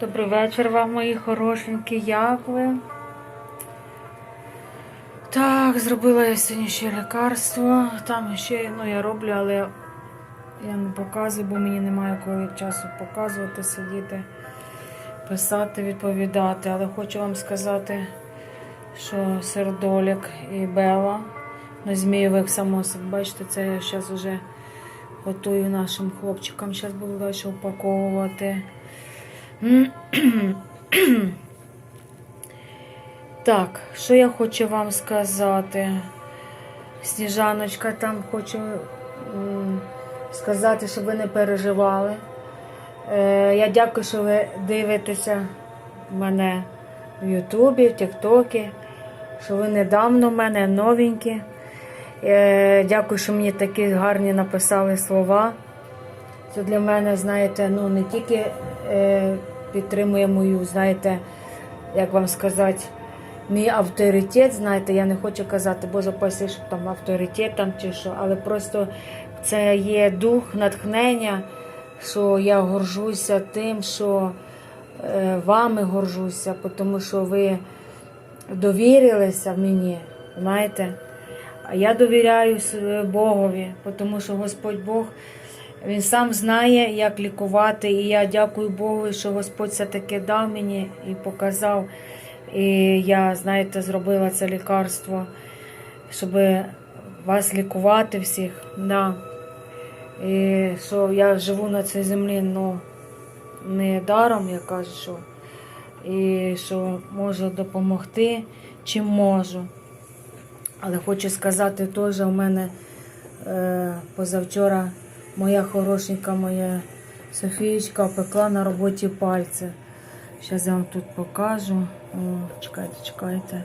Добрий вечір вам, мої хорошенькі, як ви? Так, зробила я сьогодні ще лікарство. Там ще ну, я роблю, але я не показую, бо мені немає коли часу показувати, сидіти, писати, відповідати. Але хочу вам сказати, що сердолік і Бела на змієвих само собі. Бачите, це я зараз вже готую нашим хлопчикам. Зараз буду далі упаковувати. Так, що я хочу вам сказати? Сніжаночка там хочу сказати, щоб ви не переживали. Е, я дякую, що ви дивитеся мене в Ютубі, в Тіктокі, що ви недавно в мене новенькі. Е, дякую, що мені такі гарні написали слова. Це для мене, знаєте, ну не тільки підтримує мою, знаєте, як вам сказати, мій авторитет, знаєте, я не хочу казати, боже паси, що там авторитет там чи що, але просто це є дух, натхнення, що я горжуся тим, що е, вами горжуся, тому що ви довірилися мені, знаєте. А я довіряю Богові, тому що Господь Бог він сам знає, як лікувати. І я дякую Богу, що Господь все таки дав мені і показав. І я, знаєте, зробила це лікарство, щоб вас лікувати всіх. Да. І що я живу на цій землі, ну не даром, я кажу, що. І що можу допомогти, чим можу. Але хочу сказати, теж у мене е, позавчора моя хорошенька, моя Софієчка опекла на роботі пальці. Зараз я вам тут покажу. О, чекайте, чекайте.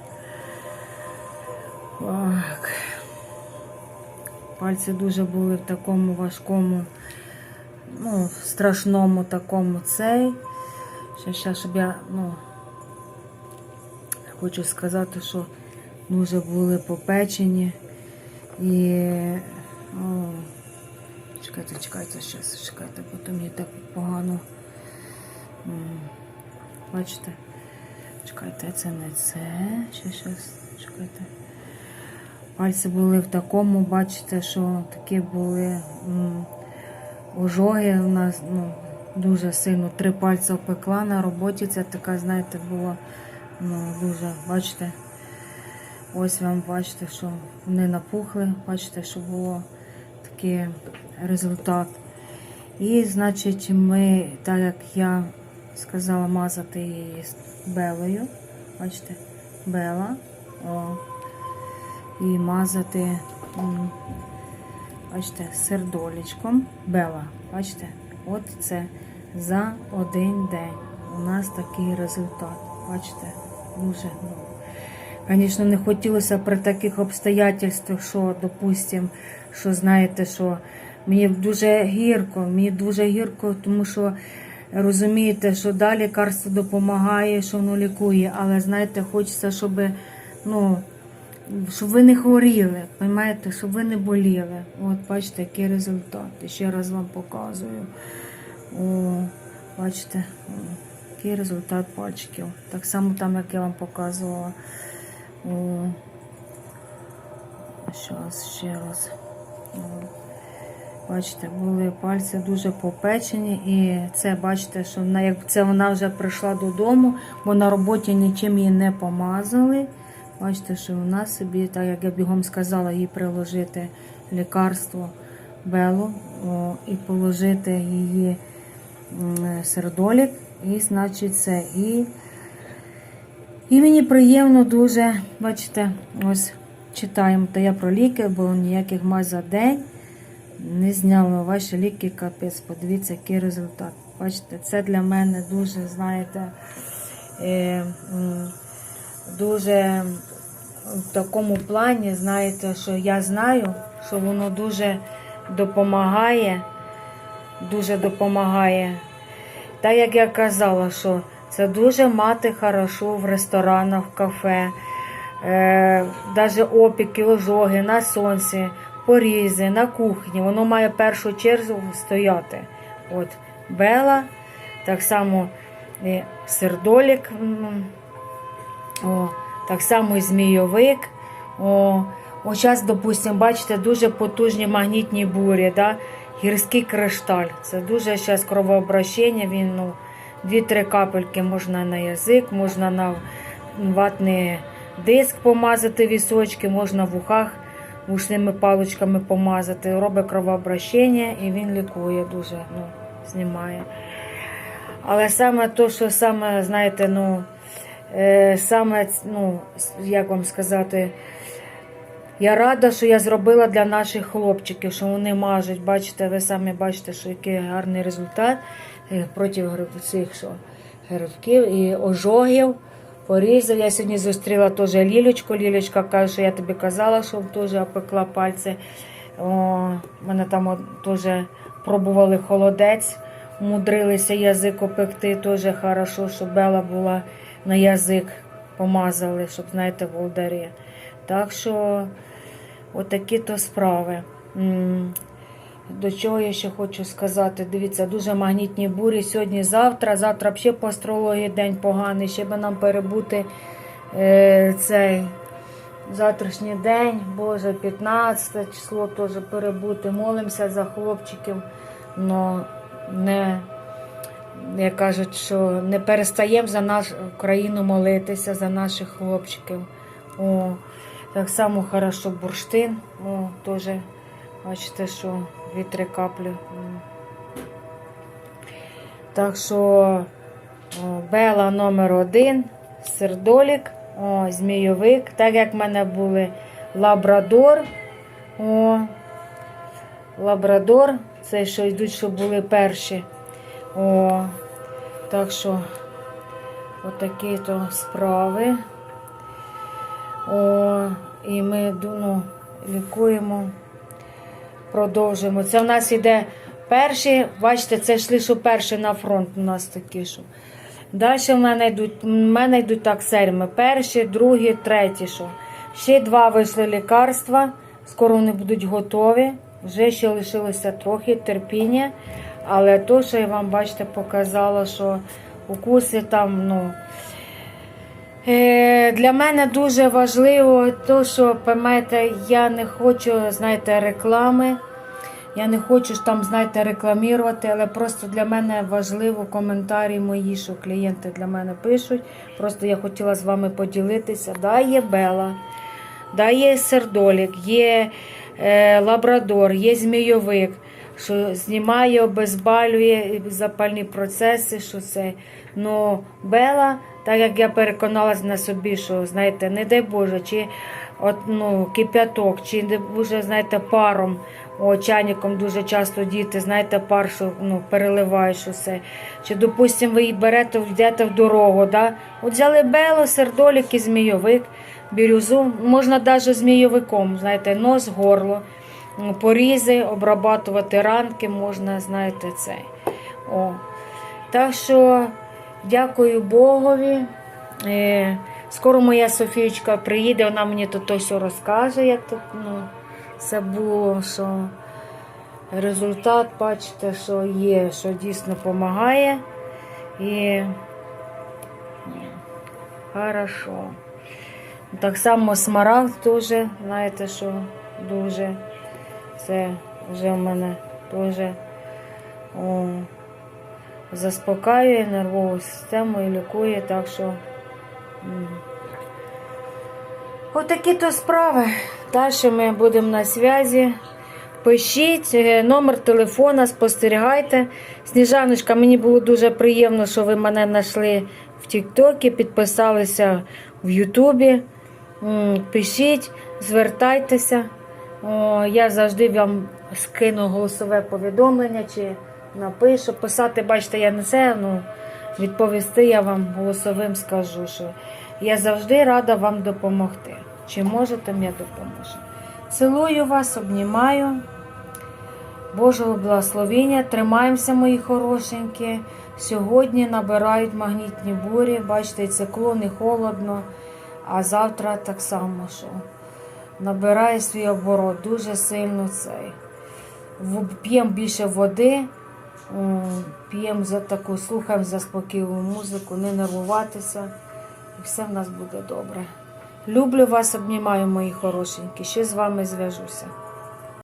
Так. Пальці дуже були в такому важкому, ну, страшному такому цей. Ще, щоб я, ну, хочу сказати, що дуже були попечені. І о, чекайте, чекайте, щас, чекайте, бо мені так погано. Бачите? Чекайте, це не це. Ще щас, чекайте. Пальці були в такому, бачите, що такі були ожоги у нас ну, дуже сильно. Три пальці опекла на роботі. Це така, знаєте, була ну, дуже, бачите. Ось вам бачите, що вони напухли, бачите, що було такий результат. І, значить, ми, так як я сказала, мазати її белою. Бачите, бела. О. І мазати, бачите, сердолічком. Бела. Бачите? От це за один день. У нас такий результат. Бачите? Дуже. Звісно, не хотілося при таких обстоятельствах, що, допустим, що знаєте, що мені дуже гірко, мені дуже гірко, тому що розумієте, що да, лікарство допомагає, що воно лікує, але знаєте, хочеться, щоб, ну, щоб ви не хворіли, розумієте, щоб ви не боліли. От бачите, який результат. Ще раз вам показую. О, бачите, який результат пальчиків. Так само там, як я вам показувала. Щас, ще раз. Бачите, були пальці дуже попечені, і це бачите, що вона, як це вона вже прийшла додому, бо на роботі нічим її не помазали. Бачите, що вона собі, так як я бігом сказала, їй приложити лікарство белу о, і положити її сердолік, і значить це і. І мені приємно дуже, бачите, ось читаємо, то я про ліки, бо ніяких май за день не зняла ваші ліки, капець. Подивіться, який результат. Бачите, це для мене дуже, знаєте, е, дуже в такому плані, знаєте, що я знаю, що воно дуже допомагає, дуже допомагає. Так як я казала, що це дуже мати хорошо в ресторанах, в кафе, е, навіть опіки, ожоги на сонці, порізи, на кухні. Воно має першу чергу стояти. От Бела, так само І сердолік. О, так само і змійовик. О, о, зараз, допустимо, бачите, дуже потужні магнітні бурі, да? гірський кришталь. Це дуже зараз кровообращення. Він ну, 2-3 капельки можна на язик, можна на ватний диск помазати вісочки, можна в ухах вушними паличками помазати. Робить кровообращення і він лікує дуже, ну, знімає. Але саме то, що саме, знаєте, ну, е, саме, ну, як вам сказати, я рада, що я зробила для наших хлопчиків, що вони мажуть. Бачите, ви самі бачите, що який гарний результат е, проти цих що, грибків і ожогів. Порізав. Я сьогодні зустріла теж Лілечку. Лілечка каже, що я тобі казала, що теж опекла пальці. О, мене там теж пробували холодець, умудрилися язик опекти, теж хорошо, щоб Бела була на язик, помазали, щоб, знаєте, в ударі. Так що, отакі то справи. До чого я ще хочу сказати? Дивіться, дуже магнітні бурі сьогодні, завтра. Взагалі по астрології день поганий. Ще би нам перебути е, цей завтрашній день, Боже, 15 число теж перебути. Молимося за хлопчиків, но не, як кажуть, що не перестаємо за нашу країну молитися, за наших хлопчиків. О, так само хорошо бурштин. О, теж бачите, що дві-три каплі. Так що Бела номер один, сердолік, о, змійовик, так як в мене були лабрадор. О, лабрадор, це що йдуть, що були перші. О, так що отакі то справи. О, і ми ну, лікуємо, продовжуємо. Це в нас іде перші, бачите, це йшли, що перші на фронт у нас такі, що. Далі в мене йдуть, в мене йдуть так серіями. Перші, другі, треті. Що. Ще два вийшли лікарства, скоро вони будуть готові. Вже ще лишилося трохи терпіння. Але то, що я вам бачите, показала, що укуси там, ну. Е, Для мене дуже важливо те, що пам'ятаєте, я не хочу, знаєте, реклами. Я не хочу там, знаєте, рекламувати, але просто для мене важливо коментарі мої, що клієнти для мене пишуть. Просто я хотіла з вами поділитися. Да, є Бела, да, є сердолік, є е, лабрадор, є змійовик, що знімає, обезбалює запальні процеси, що це. Ну, Бела, так як я переконалась на собі, що знаєте, не дай Боже, чи от, ну, кип'яток, чи не Боже, знаєте, паром. О, чайником дуже часто діти, знаєте, пар, що ну, переливаєш усе. Чи, допустимо, ви берете, йдете в дорогу. Да? От взяли бело, сердолік і змійовик, бірюзу. Можна навіть змійовиком, знаєте, нос, горло, порізи, обрабатувати ранки можна, знаєте, цей. О. Так що дякую Богові. Е, скоро моя Софієчка приїде, вона мені тут то все розкаже, як тут ну, це було, що результат, бачите, що є, що дійсно допомагає. І хорошо. Так само смарагд теж, знаєте, що дуже. Це вже в мене теж о, заспокаює нервову систему і лікує, так що. Отакі то справи. Далі ми будемо на зв'язі. Пишіть е, номер телефона, спостерігайте. Сніжаночка, мені було дуже приємно, що ви мене знайшли в Тіктокі, підписалися в Ютубі. Пишіть, звертайтеся. Я завжди вам скину голосове повідомлення чи напишу. Писати, бачите, я не це, ну, відповісти я вам голосовим скажу, що я завжди рада вам допомогти. Чи можете, я допоможу. Цілую вас, обнімаю. Божого благословення. Тримаємося, мої хорошенькі. Сьогодні набирають магнітні бурі. Бачите, циклон, і холодно. А завтра так само, що набирає свій оборот дуже сильно цей. П'ємо більше води, П'ємо за таку, слухаємо заспокійливу музику, не нервуватися. І все в нас буде добре. Люблю вас, обнімаю, мої хорошенькі. Ще з вами зв'яжуся.